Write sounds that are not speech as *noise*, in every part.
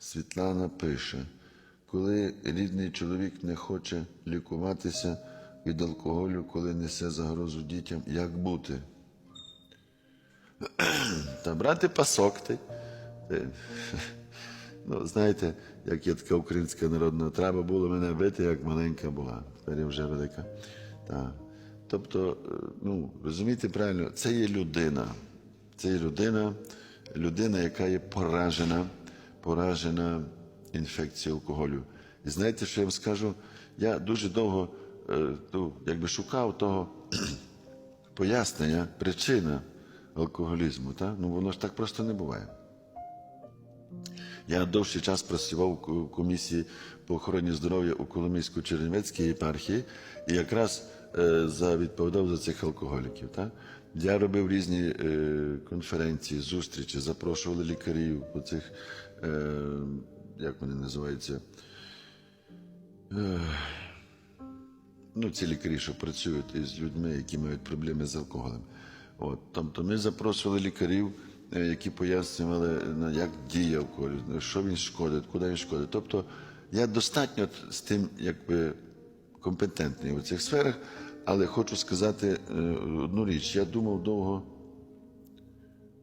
Світлана пише, коли рідний чоловік не хоче лікуватися від алкоголю, коли несе загрозу дітям, як бути? *clears throat* Та брати пасок ти. *laughs* Ну, знаєте, як є така українська народна, треба було мене бити, як маленька була. Тепер я вже велика. Так. Тобто, е, ну, розумієте правильно, це є людина. Це є людина, людина, яка є поражена, поражена інфекцією алкоголю. І знаєте, що я вам скажу? Я дуже довго е, ну, якби шукав того *clears throat* пояснення, причина алкоголізму. Так? Ну, воно ж так просто не буває. Я довший час працював у комісії по охороні здоров'я у Коломийсько-Чернівецькій єпархії і якраз за, відповідав за цих алкоголіків. Так? Я робив різні е, конференції, зустрічі, запрошували лікарів по цих, е, як вони називаються, ну, ці лікарі, що працюють із людьми, які мають проблеми з алкоголем. От, тобто ми запрошували лікарів, е, які пояснювали, як діє алкоголь, що він шкодить, куди він шкодить. Тобто я достатньо з тим якби компетентний у цих сферах, але хочу сказати е, одну річ. Я думав довго,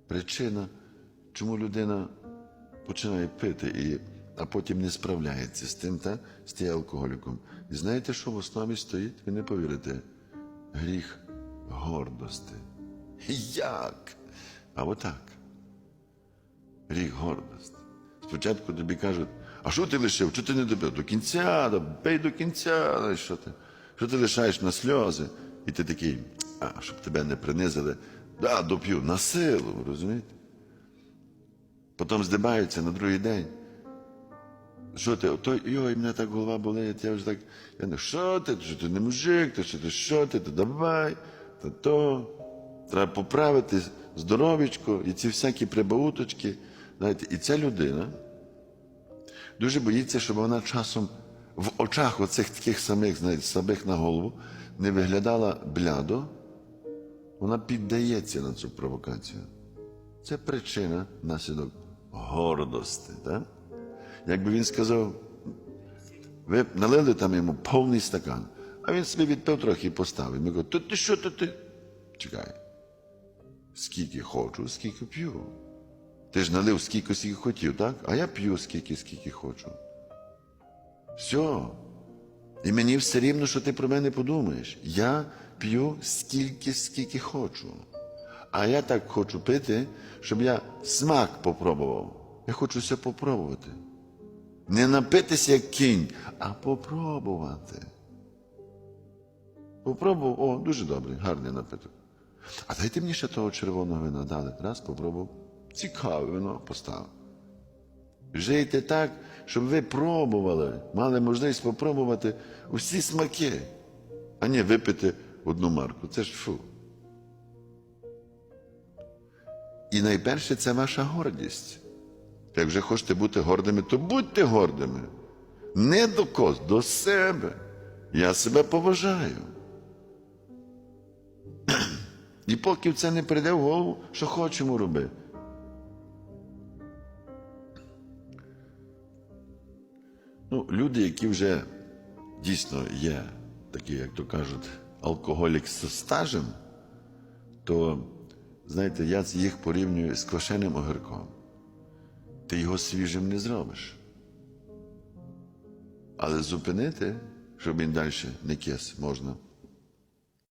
причина, чому людина починає пити, і, а потім не справляється з тим, та, з тим алкоголіком. І знаєте, що в основі стоїть? Ви не повірите. Гріх гордості. Як? А отак. Гріх гордості. Спочатку тобі кажуть, а що ти лишив? Чого ти не добив? До кінця, бей до кінця. Що ти? Що ти лишаєш на сльози? І ти такий, а щоб тебе не принизили, да, доп'ю на силу, розумієте? Потім здибаються на другий день. Що ти? Ото, йой, мене так голова болить, я вже так. Я не, що ти? Що ти не мужик, ти що ти, що ти, то давай, то то. Треба поправити здоров'ячко і ці всякі прибауточки. Знаєте, і ця людина дуже боїться, щоб вона часом в очах оцих таких самих, знаєте, самих на голову не виглядала блядо, вона піддається на цю провокацію. Це причина наслідок гордості. Так? Якби він сказав, ви налили там йому повний стакан, а він собі відпив трохи і поставив. Ми кажемо, то ти що, то ти. Чекай. Скільки хочу, скільки п'ю. Ти ж налив скільки, скільки хотів, так? А я п'ю скільки, скільки хочу. Все. І мені все рівно, що ти про мене подумаєш. Я п'ю стільки, скільки хочу. А я так хочу пити, щоб я смак попробував. Я хочу все попробувати. Не напитися як кінь, а попробувати. Попробував, о, дуже добрий, гарний напиток. А дайте мені ще того червоного вина дали. Раз попробував. Цікаве вино поставив. Жийте так, щоб ви пробували, мали можливість попробувати усі смаки, а не випити одну марку. Це ж фу. І найперше це ваша гордість. Як вже хочете бути гордими, то будьте гордими. Не до когось, до себе. Я себе поважаю. *clears throat* І поки це не прийде в голову, що хочемо робити. Ну, люди, які вже дійсно є такі, як то кажуть, алкоголік з стажем, то, знаєте, я їх порівнюю з квашеним огірком. Ти його свіжим не зробиш. Але зупинити, щоб він далі не кис, можна.